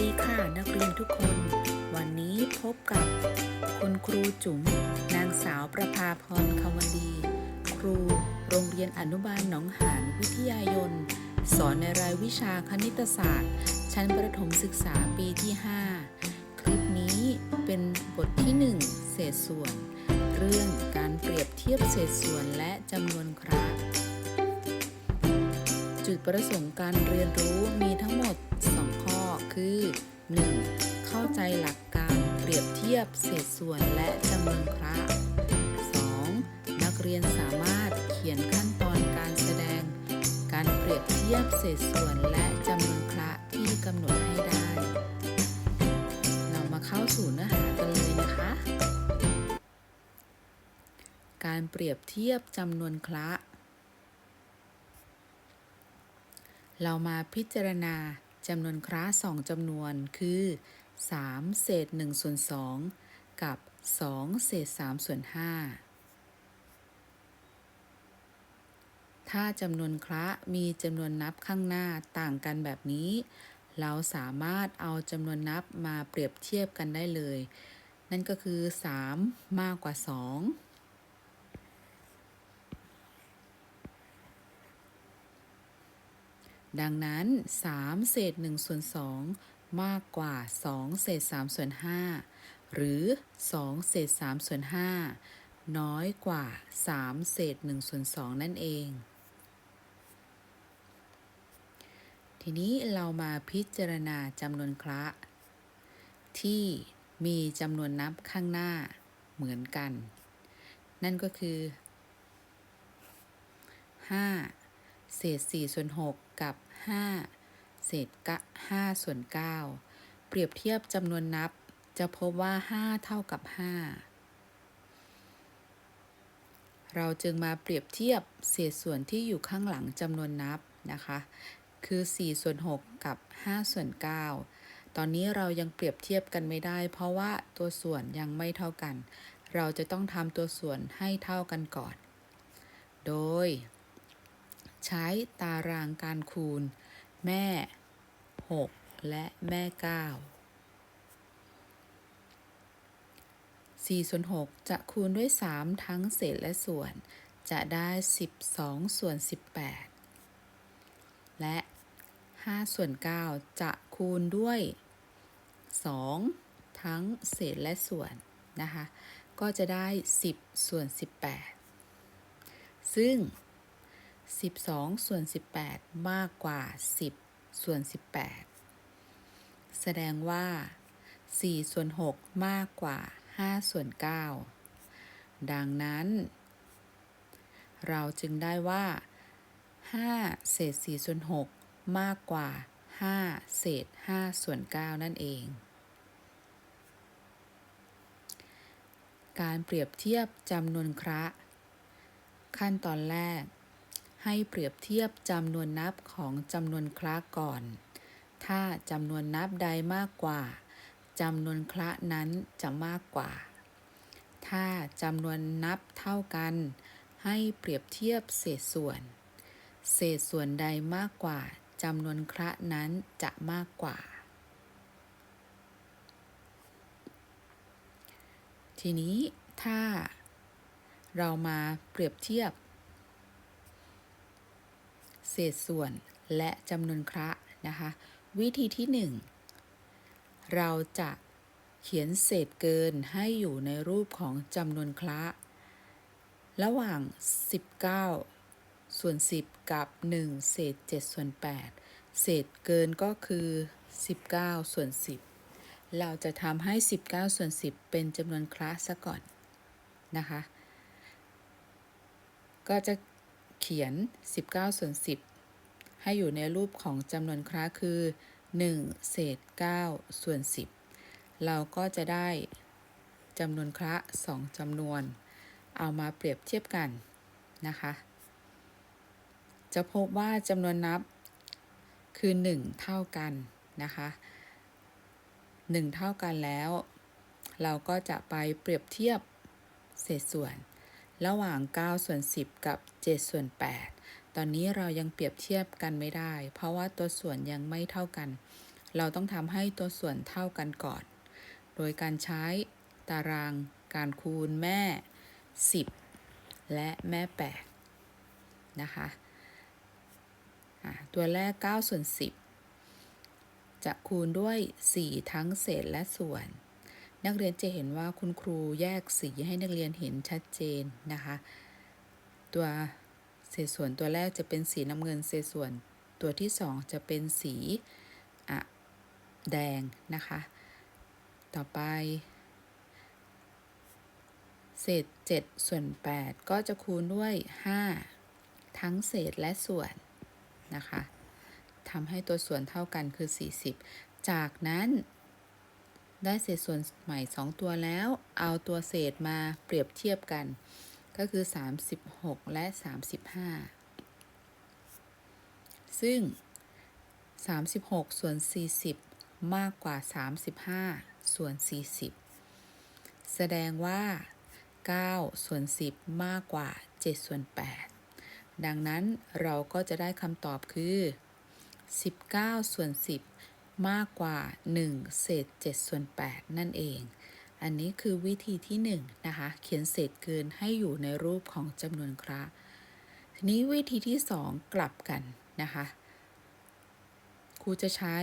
ดีค่ะนักเรียนทุกคน วันนี้พบกับคุณครูจุ๋มนางสาวประภาพรควันดี ครูโรงเรียนอนุบาลหนองหานวิทยายน สอนในรายวิชาคณิตศาสตร์ ชั้นประถมศึกษาปีที่ 5 คลิปนี้เป็นบทที่ 1 เศษส่วน เรื่องการเปรียบเทียบเศษส่วนและจำนวนคราจุดประสงค์การเรียนรู้มีทั้งหมด 2 คือ 1. เข้าใจหลักการเปรียบเทียบเศษส่วนและจำนวนคระ 2. นักเรียนสามารถเขียนขั้นตอนการแสดง การเปรียบเทียบเศษส่วนและจำนวนคระที่กำหนดให้ได้ เรามาเข้าสู่เนื้อหากันเลยนะคะ การเปรียบเทียบจำนวนคระเรามาพิจารณา จำนวนคราสองจำนวนคือ 3 เศษ1ส่วน2กับ 2 เศษ3ส่วน5ถ้าจำนวนคระมีจำนวนนับข้างหน้าต่างกันแบบนี้ เราสามารถเอาจำนวนนับมาเปรียบเทียบกันได้เลย นั่นก็คือ 3 มากกว่า 2 ดังนั้น 3 เศษ1ส่วน2มากกว่า 2 เศษ3ส่วน5หรือ 2 เศษ3ส่วน5น้อยกว่า 3 เศษ1ส่วน2นั่นเอง ทีนี้เรามาพิจารณาจำนวนคระที่มีจำนวนนับข้างหน้าเหมือนกัน นั่นก็คือ 5 เศษ4ส่วน6กับ 5 เศษกะ5ส่วน9เปรียบเทียบจำนวนนับจะพบว่า 5 เท่ากับ 5 เราจึงมาเปรียบเทียบเศษส่วนที่อยู่ข้างหลังจำนวนนับนะคะ คือ 4 ส่วน 6 กับ 5 ส่วน 9 ตอนนี้เรายังเปรียบเทียบกันไม่ได้ เพราะว่าตัวส่วนยังไม่เท่ากัน เราจะต้องทำตัวส่วนให้เท่ากันก่อน โดย ใช้ตารางการคูณ แม่ 6 และแม่ 9 4 ส่วน 6 จะคูณด้วย 3 ทั้งเศษและส่วน จะได้ 12 ส่วน 18 และ 5 ส่วน 9 จะคูณด้วย 2 ทั้งเศษและส่วนนะคะ ก็จะได้ 10 ส่วน 18 ซึ่ง 12 ส่วน 18 มากกว่า 10 ส่วน 18 แสดงว่า 4 ส่วน 6 มากกว่า 5 ส่วน 9 ดังนั้น เราจึงได้ว่า 5 เศษ 4 ส่วน 6 มากกว่า 5 เศษ 5 ส่วน 9 นั่นเอง การเปรียบเทียบจำนวนคระ ขั้นตอนแรก ให้เปรียบเทียบจำนวนนับของจำนวนคละก่อน ถ้าจำนวนนับใดมากกว่าจำนวนคละนั้นจะมากกว่า ถ้าจำนวนนับเท่ากัน ให้เปรียบเทียบเศษส่วน เศษส่วนใดมากกว่าจำนวนคละนั้นจะมากกว่า ทีนี้ถ้าเรามาเปรียบเทียบ เศษส่วนและจำนวนคระนะคะ วิธีที่ 1 เราจะเขียนเศษเกินให้อยู่ในรูปของจำนวนคระระหว่าง 19 ส่วน 10 กับ 1 เศษ 7 ส่วน 8 เศษเกินก็คือ 19 ส่วน 10 เราจะทำให้ 19 ส่วน 10 เป็นจำนวนคระซะก่อนนะคะ ก็จะ เขียน 19ส่วน10 ให้อยู่ในรูปของจำนวนคราคือ 1 เศษ 9 ส่วน 10 เราก็จะได้จำนวนคระ2จำนวน เอามาเปรียบเทียบกันนะคะ จะพบว่าจำนวนนับคือ 1 เท่ากันนะคะ1 เท่ากันแล้ว เราก็จะไปเปรียบเทียบเศษส่วน ระหว่าง 9 ส่วน 10 กับ 7 ส่วน 8 ตอนนี้เรายังเปรียบเทียบกันไม่ได้ เพราะว่าตัวส่วนยังไม่เท่ากัน เราต้องทำให้ตัวส่วนเท่ากันก่อน โดยการใช้ตารางการคูณแม่ 10 และแม่ 8 นะคะตัวแรก9ส่วน10 จะคูณด้วย 4 ทั้งเศษและส่วน นักเรียนจะเห็นว่าคุณครูแยกสีให้นักเรียนเห็นชัดเจนนะคะ ตัวเศษส่วนตัวแรกจะเป็นสีน้ำเงินเศษส่วน ตัวที่2จะเป็นสีอะแดงนะคะ ต่อไป เศษ 7 ส่วน 8 ก็จะคูณด้วย 5 ทั้งเศษและส่วนนะคะทำให้ตัวส่วนเท่ากันคือ 40 จากนั้น ได้เศษส่วนใหม่ 2 ตัวแล้ว เอาตัวเศษมาเปรียบเทียบกัน ก็คือ 36 และ 35 ซึ่ง 36 ส่วน 40 มากกว่า 35 ส่วน 40 แสดงว่า 9 ส่วน 10 มากกว่า 7 ส่วน 8 ดังนั้นเราก็จะได้คำตอบคือ 19 ส่วน 10 มากกว่า 1 เศษ7ส่วน 8 นั่นเอง อันนี้คือวิธีที่1นะคะ เขียนเศษเกินให้อยู่ในรูปของจำนวนคระทีนี้วิธีที่ 2 กลับกันนะคะครูจะใช้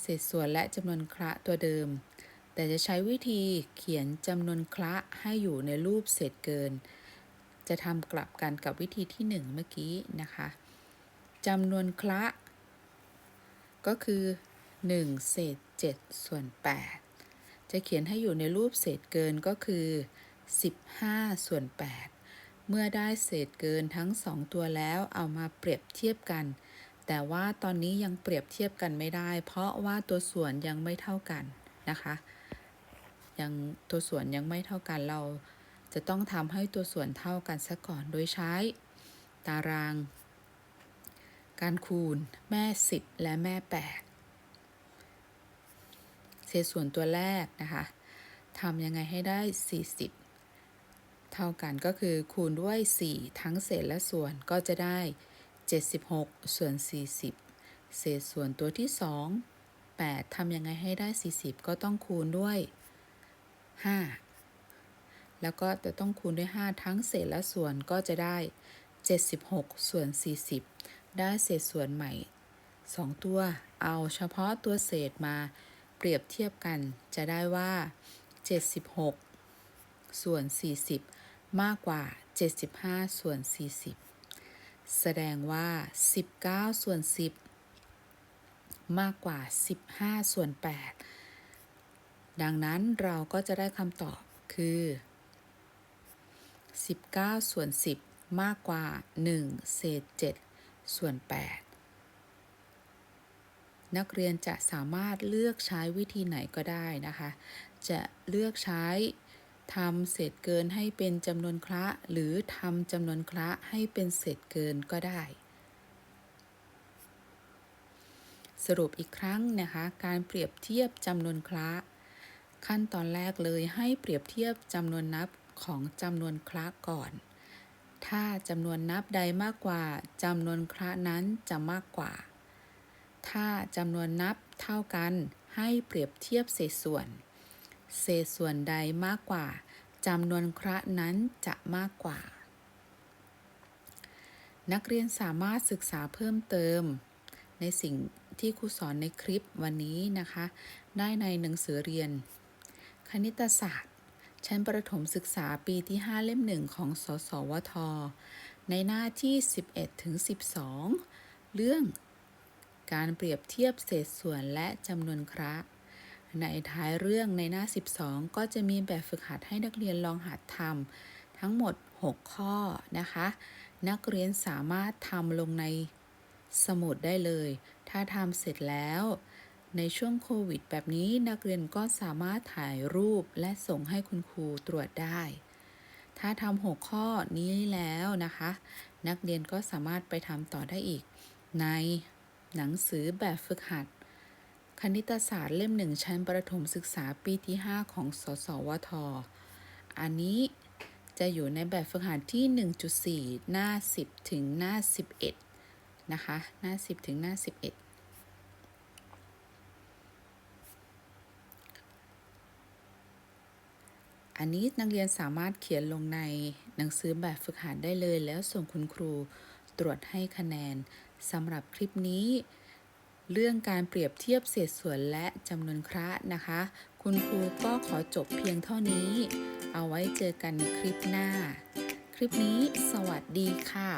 เศษส่วนและจำนวนคระตัวเดิม แต่จะใช้วิธีเขียนจำนวนคระให้อยู่ในรูปเศษเกิน จะทำกลับกันกับวิธีที่ 1 เมื่อกี้นะคะจำนวนคระ ก็คือ 1 เศษ 7 ส่วน 8 จะเขียนให้อยู่ในรูปเศษเกินก็คือ 15 ส่วน 8 เมื่อได้เศษเกินทั้ง 2 ตัวแล้วเอามาเปรียบเทียบกัน แต่ว่าตอนนี้ยังเปรียบเทียบกันไม่ได้ เพราะว่าตัวส่วนยังไม่เท่ากันนะคะยังตัวส่วนยังไม่เท่ากันเราจะต้องทำให้ตัวส่วนเท่ากันซะก่อนโดยใช้ ตาราง การคูณแม่ 10 และแม่ 8 เศษส่วนตัวแรกนะคะทำยังไงให้ได้ 40 เท่ากันก็คือคูณด้วย 4 ทั้งเศษและส่วนก็จะได้ 76 ส่วน 40 เศษส่วนตัวที่ 2 8ทำยังไงให้ได้ 40 ก็ต้องคูณด้วย 5 แล้วก็จะต้องคูณด้วย 5 ทั้งเศษและส่วนก็จะได้76 ส่วน 40 ได้เศษส่วนใหม่ 2 ตัว เอาเฉพาะตัวเศษมาเปรียบเทียบกัน จะได้ว่า 76 ส่วน 40 มากกว่า 75 ส่วน 40 แสดงว่า 19 ส่วน 10 มากกว่า 15 ส่วน 8 ดังนั้นเราก็จะได้คำตอบคือ 19 ส่วน 10 มากกว่า 1 เศษ 7 ส่วน 8 นักเรียนจะสามารถเลือกใช้วิธีไหนก็ได้นะคะ จะเลือกใช้ทำเศษเกินให้เป็นจำนวนคระหรือทำจำนวนคระให้เป็นเศษเกินก็ได้ สรุปอีกครั้งนะคะ การเปรียบเทียบจำนวนคระขั้นตอนแรกเลยให้เปรียบเทียบจำนวนนับของจำนวนคระก่อน ถ้าจำนวนนับใดมากกว่าจำนวนคระนั้นจะมากกว่า ถ้าจำนวนนับเท่ากันให้เปรียบเทียบเศษส่วน เศษส่วนใดมากกว่าจำนวนคระนั้นจะมากกว่า นักเรียนสามารถศึกษาเพิ่มเติม ในสิ่งที่ครูสอนในคลิปวันนี้นะคะ ได้ในหนังสือเรียน คณิตศาสตร์ ชั้นประถมศึกษาปีที่ 5 เล่มหนึ่งของ สสวท ในหน้าที่ 11 ถึง 12 เรื่องการเปรียบเทียบเศษส่วนและจำนวนคระในท้ายเรื่องในหน้า 12 ก็จะมีแบบฝึกหัดให้นักเรียนลองหัดทำทั้งหมด 6 ข้อนะคะ นักเรียนสามารถทำลงในสมุดได้เลย ถ้าทำเสร็จแล้ว ในช่วงโควิด แบบนี้นักเรียนก็สามารถถ่ายรูปและส่งให้คุณครูตรวจได้ ถ้าทำหกข้อนี้แล้วนะคะ นักเรียนก็สามารถไปทำต่อได้อีก ในหนังสือแบบฝึกหัด คณิตศาสตร์เล่มหนึ่งชั้นประถมศึกษาปีที่ 5 ของสสวท อันนี้จะอยู่ในแบบฝึกหัดที่ 1.4 หน้า 10 ถึงหน้า 11 นะคะ หน้า 10 ถึงหน้า 11 อันนี้นักเรียนสามารถเขียนลงในหนังสือแบบฝึกหัดได้เลย แล้วส่งคุณครูตรวจให้คะแนนสำหรับคลิปนี้ เรื่องการเปรียบเทียบเศษส่วนและจำนวนคระนะคะ คุณครูก็ขอจบเพียงเท่านี้ เอาไว้เจอกันคลิปหน้า คลิปนี้สวัสดีค่ะ